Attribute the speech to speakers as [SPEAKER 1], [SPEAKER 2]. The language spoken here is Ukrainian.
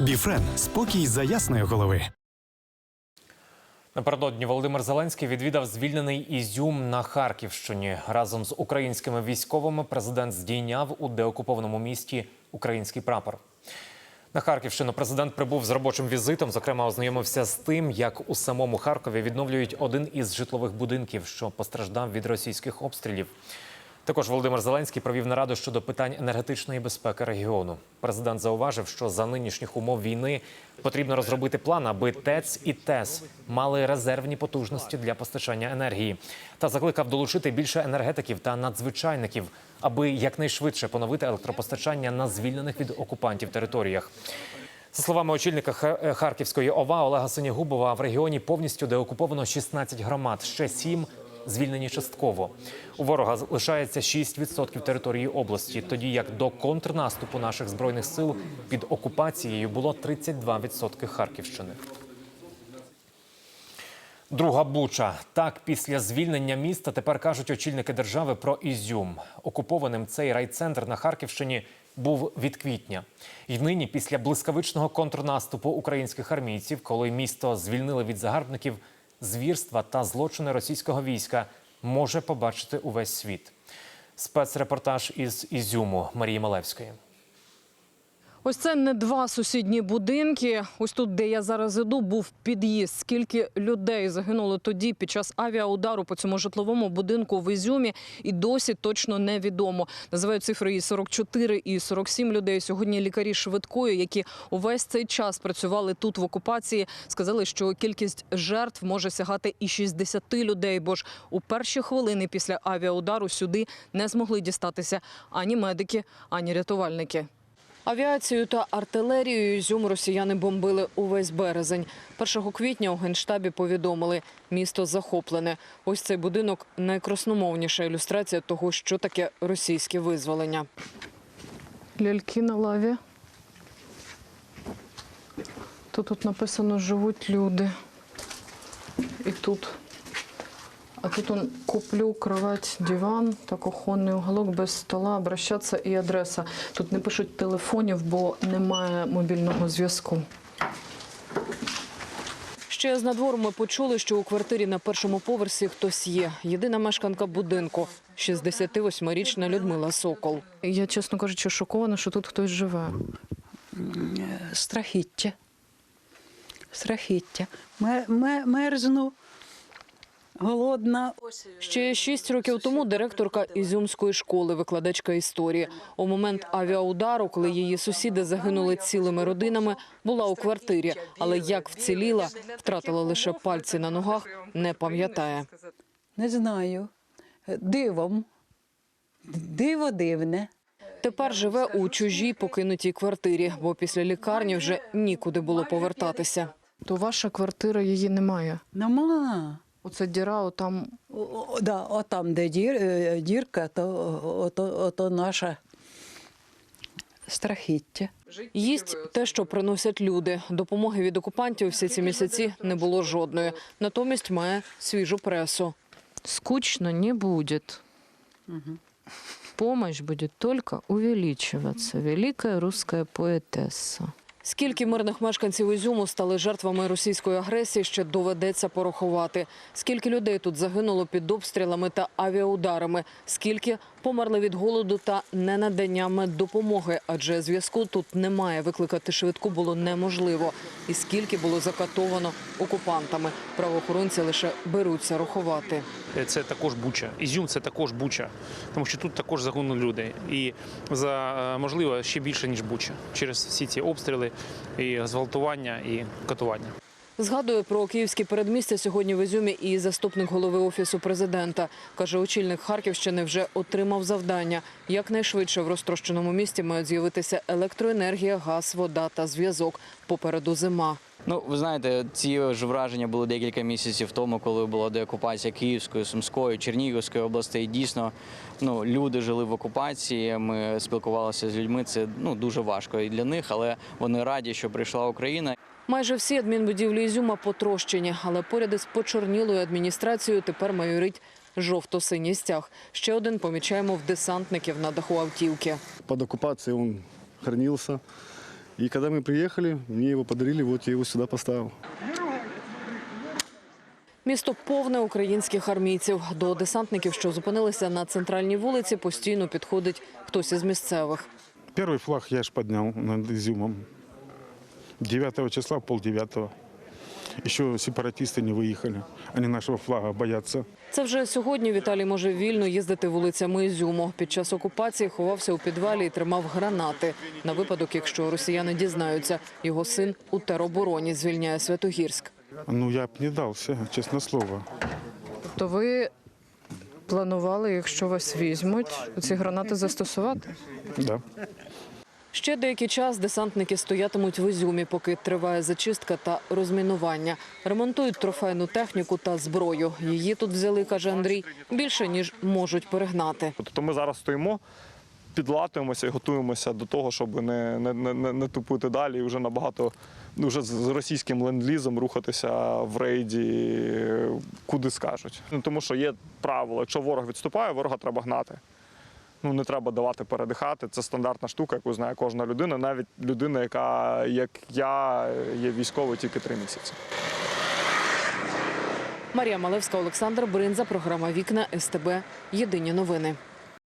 [SPEAKER 1] Біфрен спокій за ясної голови.
[SPEAKER 2] Напередодні Володимир Зеленський відвідав звільнений Ізюм на Харківщині. Разом з українськими військовими президент здійняв у деокупованому місті український прапор. На Харківщину президент прибув з робочим візитом. Зокрема, ознайомився з тим, як у самому Харкові відновлюють один із житлових будинків, що постраждав від російських обстрілів. Також Володимир Зеленський провів нараду щодо питань енергетичної безпеки регіону. Президент зауважив, що за нинішніх умов війни потрібно розробити план, аби ТЕЦ і ТЕС мали резервні потужності для постачання енергії, та закликав долучити більше енергетиків та надзвичайників, аби якнайшвидше поновити електропостачання на звільнених від окупантів територіях. За словами очільника Харківської ОВА Олега Синягубова, в регіоні повністю деокуповано 16 громад, ще 7 звільнені частково. У ворога лишається 6% території області, тоді як до контрнаступу наших збройних сил під окупацією було 32% Харківщини. Друга буча. Так, після звільнення міста тепер кажуть очільники держави про Ізюм. Окупованим цей райцентр на Харківщині був від квітня. І нині, після блискавичного контрнаступу українських армійців, коли місто звільнили від загарбників, звірства та злочини російського війська може побачити увесь світ. Спецрепортаж із Ізюму Марії Малевської.
[SPEAKER 3] Ось це не два сусідні будинки. Ось тут, де я зараз іду, був під'їзд. Скільки людей загинуло тоді під час авіаудару по цьому житловому будинку в Ізюмі, і досі точно невідомо. Називають цифри і 44, і 47 людей. Сьогодні лікарі швидкої, які увесь цей час працювали тут в окупації, сказали, що кількість жертв може сягати і 60 людей, бо ж у перші хвилини після авіаудару сюди не змогли дістатися ані медики, ані рятувальники. Авіацією та артилерією Ізюм росіяни бомбили увесь березень. 1 квітня у Генштабі повідомили, місто захоплене. Ось цей будинок – найкрасномовніша ілюстрація того, що таке російське визволення. Ляльки на лаві. Тут, тут написано «Живуть люди». І тут. А тут он куплю кровать, диван та кухонний уголок без стола, обращатися і адреса. Тут не пишуть телефонів, бо немає мобільного зв'язку. Ще з надвору ми почули, що у квартирі на першому поверсі хтось є. Єдина мешканка будинку – 68-річна Людмила Сокол. Я, чесно кажучи, шокована, що тут хтось живе.
[SPEAKER 4] страхіття. Страхіття. Мер, мерзну, голодна.
[SPEAKER 3] Ще шість років тому директорка Ізюмської школи, викладачка історії. У момент авіаудару, коли її сусіди загинули цілими родинами, була у квартирі. Але як вціліла, втратила лише пальці на ногах, не пам'ятає.
[SPEAKER 4] Не знаю. Дивом. Диво дивне.
[SPEAKER 3] Тепер живе у чужій покинутій квартирі, бо після лікарні вже нікуди було повертатися. То ваша квартира її немає.
[SPEAKER 4] Нема.
[SPEAKER 3] Оце діра, там
[SPEAKER 4] О, да, отам, де дір, е, дірка, то ото, ото наша страхіття.
[SPEAKER 3] Їсть те, що приносять люди. Допомоги від окупантів всі ці місяці не було жодної. Натомість має свіжу пресу. Скучно не буде. Помощь будет только увеличиваться. Великая русская поетесса. Скільки мирних мешканців Ізюму стали жертвами російської агресії, ще доведеться порахувати. Скільки людей тут загинуло під обстрілами та авіаударами, скільки померли від голоду та ненадання меддопомоги, адже зв'язку тут немає. Викликати швидку було неможливо. І скільки було закатовано окупантами. Правоохоронці лише беруться рахувати.
[SPEAKER 5] це також Буча. Ізюм це також Буча, тому що тут також загинули люди. І за е, можливо ще більше ніж Буча через всі ці обстріли і зґвалтування і катування.
[SPEAKER 3] Згадує про київське передмістя сьогодні в Ізюмі і заступник голови офісу президента. Каже, очільник Харківщини вже отримав завдання. Якнайшвидше в розтрощеному місті мають з'явитися електроенергія, газ, вода та зв'язок. Попереду зима.
[SPEAKER 6] Ну, ви знаєте, ці ж враження були декілька місяців тому, коли була деокупація Київської, Сумської, Чернігівської областей. Дійсно, ну люди жили в окупації. Ми спілкувалися з людьми. Це ну дуже важко і для них, але вони раді, що прийшла Україна.
[SPEAKER 3] Майже всі адмінбудівлі Ізюма потрощені, але поряд із почорнілою адміністрацією тепер майорить жовто-синій стяг. Ще один помічаємо в десантників на даху автівки.
[SPEAKER 7] под оккупацией он хранился. И когда мы приехали, мне его подарили, вот я его сюда поставил.
[SPEAKER 3] Місто повне українських армійців. До десантників, що зупинилися на центральній вулиці, постійно підходить хтось із місцевих.
[SPEAKER 8] Первый флаг я ж поднял над Изюмом. 9 числа, полдевятого. Еще сепаратисты не выехали. Они нашего флага боятся.
[SPEAKER 3] Це вже сьогодні Віталій може вільно їздити вулицями Ізюму. Під час окупації ховався у підвалі і тримав гранати. На випадок, якщо росіяни дізнаються, його син у теробороні звільняє Святогірськ.
[SPEAKER 8] Ну, я б не дался, честное слово.
[SPEAKER 3] Тобто ви планували, якщо вас візьмуть, ці гранати застосувати?
[SPEAKER 8] Да.
[SPEAKER 3] Ще деякий час десантники стоятимуть в Ізюмі, поки триває зачистка та розмінування. Ремонтують трофейну техніку та зброю. Її тут взяли, каже Андрій, більше ніж можуть перегнати.
[SPEAKER 9] Тобто ми зараз стоїмо, підлатуємося і готуємося до того, щоб не, не, не, не тупити далі і вже набагато ну, вже з- російським ленд-лізом рухатися в рейді, куди скажуть. Ну, тому що є правило, якщо ворог відступає, ворога треба гнати. Ну, не треба давати передихати. Це стандартна штука, яку знає кожна людина, навіть людина, яка, як я, є військовою тільки три місяці.
[SPEAKER 3] Марія Малевська, Олександр Бринза, програма Вікна СТБ. Єдині новини.